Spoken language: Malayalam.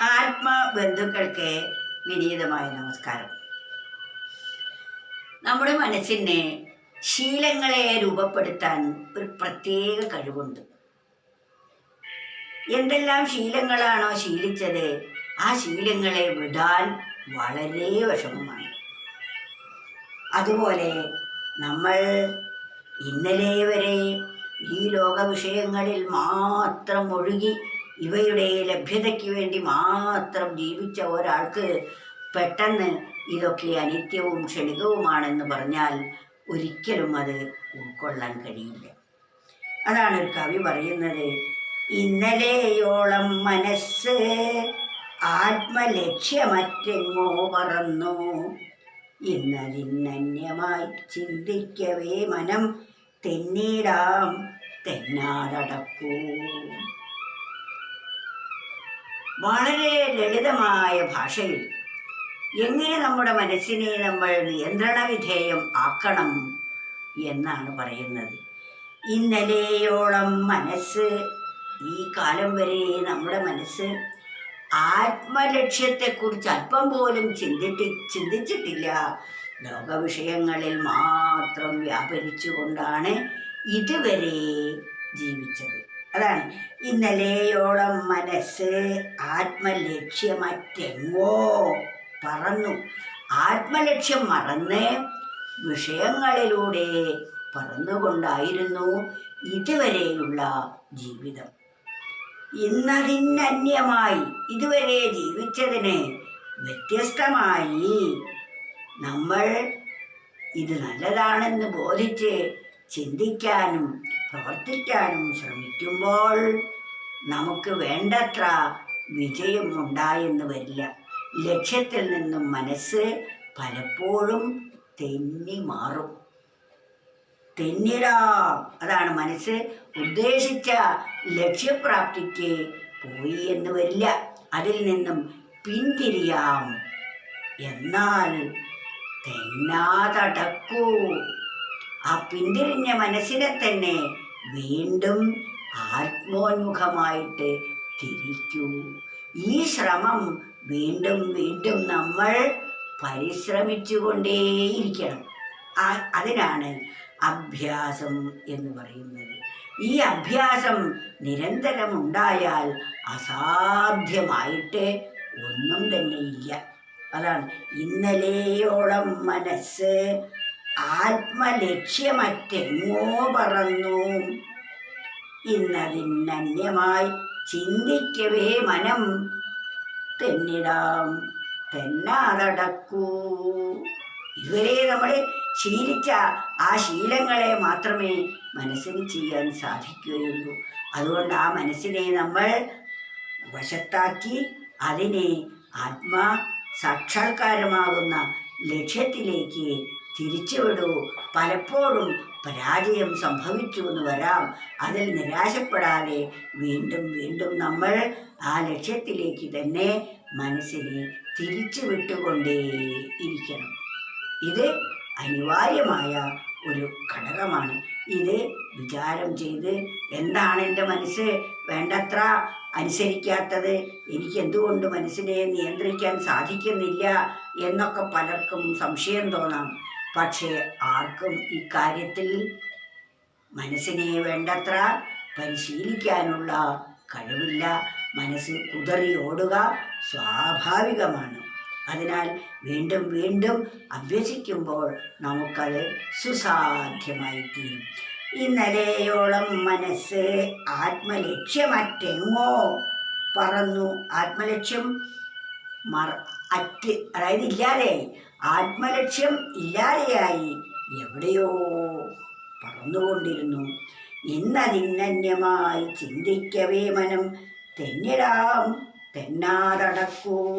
ആത്മബന്ധുക്കൾക്ക് വിനീതമായ നമസ്കാരം. നമ്മുടെ മനസ്സിനെ ശീലങ്ങളെ രൂപപ്പെടുത്താൻ ഒരു പ്രത്യേക കഴിവുണ്ട്. എന്തെല്ലാം ശീലങ്ങളാണോ ശീലിച്ചത് ആ ശീലങ്ങളെ വിടാൻ വളരെ വിഷമമാണ്. അതുപോലെ നമ്മൾ ഇന്നലെ വരെ ഈ ലോക വിഷയങ്ങളിൽ മാത്രം ഒഴുകി ഇവയുടെ ലഭ്യതയ്ക്ക് വേണ്ടി മാത്രം ജീവിച്ച ഒരാൾക്ക് പെട്ടെന്ന് ഇതൊക്കെ അനിത്യവും ക്ഷണികവുമാണെന്ന് പറഞ്ഞാൽ ഒരിക്കലും അത് ഉൾക്കൊള്ളാൻ കഴിയില്ല. അതാണ് ഒരു കവി പറയുന്നത് ഇന്നലെയോളം മനസ്സ് ആത്മലക്ഷ്യമറ്റെങ്ങോ പറന്നു. ഇന്നലിന്നന്യമായി ചിന്തിക്കവേ മനം തെന്നീടാം തെന്നാടടക്കൂ വളരെ ലളിതമായ ഭാഷയിൽ എങ്ങനെ നമ്മുടെ മനസ്സിനെ നമ്മൾ നിയന്ത്രണ വിധേയം ആക്കണം എന്നാണ് പറയുന്നത്. ഇന്നലെയോളം മനസ്സ് ഈ കാലം വരെ നമ്മുടെ മനസ്സ് ആത്മലക്ഷ്യത്തെക്കുറിച്ച് അല്പം പോലും ചിന്തിട്ടി ചിന്തിച്ചിട്ടില്ല. ലോകവിഷയങ്ങളിൽ മാത്രം വ്യാപരിച്ചുകൊണ്ടാണ് ഇതുവരെ ജീവിച്ചത്. അതാണ്. ഇന്നലെയോളം മനസ്സ് ആത്മലക്ഷ്യമറ്റെങ്ങോ പറന്നു. ആത്മലക്ഷ്യം മറന്ന് വിഷയങ്ങളിലൂടെ പറന്നുകൊണ്ടായിരുന്നു ഇതുവരെയുള്ള ജീവിതം. ഇന്നതിനന്യമായി ഇതുവരെ ജീവിച്ചതിന് വ്യത്യസ്തമായി നമ്മൾ ഇത് നല്ലതാണെന്ന് ബോധിച്ച് ചിന്തിക്കാനും പ്രവർത്തിക്കാനും ശ്രമിക്കുമ്പോൾ നമുക്ക് വേണ്ടത്ര വിജയം ഉണ്ടായെന്ന് വരില്ല. ലക്ഷ്യത്തിൽ നിന്നും മനസ്സ് പലപ്പോഴും തെന്നി മാറും. തെന്നിരാ അതാണ് മനസ്സ് ഉദ്ദേശിച്ച ലക്ഷ്യപ്രാപ്തിക്ക് പോയി എന്ന് വരില്ല. അതിൽ നിന്നും പിന്തിരിയാം. എന്നാൽ തെന്നാതടക്കൂ. ആ പിന്തിരിഞ്ഞ മനസ്സിനെ തന്നെ വീണ്ടും ആത്മോന്മുഖമായിട്ട് തിരിക്കൂ. ഈ ശ്രമം വീണ്ടും വീണ്ടും നമ്മൾ പരിശ്രമിച്ചുകൊണ്ടേയിരിക്കണം. അതിനാണ് അഭ്യാസം എന്ന് പറയുന്നത്. ഈ അഭ്യാസം നിരന്തരം ഉണ്ടായാൽ അസാധ്യമായിട്ട് ഒന്നും തന്നെ ഇല്ല. അതാണ് ഇന്നലെയോളം മനസ്സ് ആത്മലക്ഷ്യമറ്റെങ്ങോ പറന്നു. ഇന്നതിനന്യമായി ചിന്തിക്കവേ മനം തെന്നിടാം തെന്നാതടക്കൂ ഇതുവരെ നമ്മൾ ശീലിച്ച ആ ശീലങ്ങളെ മാത്രമേ മനസ്സിന് ചെയ്യാൻ സാധിക്കുകയുള്ളൂ. അതുകൊണ്ട് ആ മനസ്സിനെ നമ്മൾ വശത്താക്കി അതിനെ ആത്മാ സാക്ഷാത്കാരമാകുന്ന ലക്ഷ്യത്തിലേക്ക് തിരിച്ചുവിടൂ. പലപ്പോഴും പരാജയം സംഭവിച്ചു എന്ന് വരാം. അതിൽ നിരാശപ്പെടാതെ വീണ്ടും വീണ്ടും നമ്മൾ ആ ലക്ഷ്യത്തിലേക്ക് തന്നെ മനസ്സിനെ തിരിച്ചു വിട്ടുകൊണ്ടേ ഇരിക്കണം. ഇത് അനിവാര്യമായ ഒരു ഘടകമാണ്. ഇത് വിചാരം ചെയ്ത് എന്താണ് എന്റെ മനസ്സ് വേണ്ടത്ര അനുസരിക്കാത്തത്? എനിക്ക് എന്തുകൊണ്ട് മനസ്സിനെ നിയന്ത്രിക്കാൻ സാധിക്കുന്നില്ല എന്നൊക്കെ പലർക്കും സംശയം തോന്നാം. പക്ഷേ ആർക്കും ഇക്കാര്യത്തിൽ മനസ്സിനെ വേണ്ടത്ര പരിശീലിക്കാനുള്ള കഴിവില്ല. മനസ്സ് കുതറി ഓടുക സ്വാഭാവികമാണ്. അതിനാൽ വീണ്ടും വീണ്ടും അഭ്യസിക്കുമ്പോൾ നമുക്കത് സുസാധ്യമായി തീരും ഇന്നലെയോളം മനസ്സ് ആത്മലക്ഷ്യമറ്റെങ്ങോ പറന്നു. ആത്മലക്ഷ്യം മറ അറ്റ് അതായത് ഇല്ലാതെയായി ആത്മലക്ഷ്യം ഇല്ലാതെയായി. എവിടെയോ പറന്നുകൊണ്ടിരുന്നു. ഇന്നതിന്നന്യമായി ചിന്തിക്കവേ മനം. തെന്നിടാം തെന്നാടടക്കൂ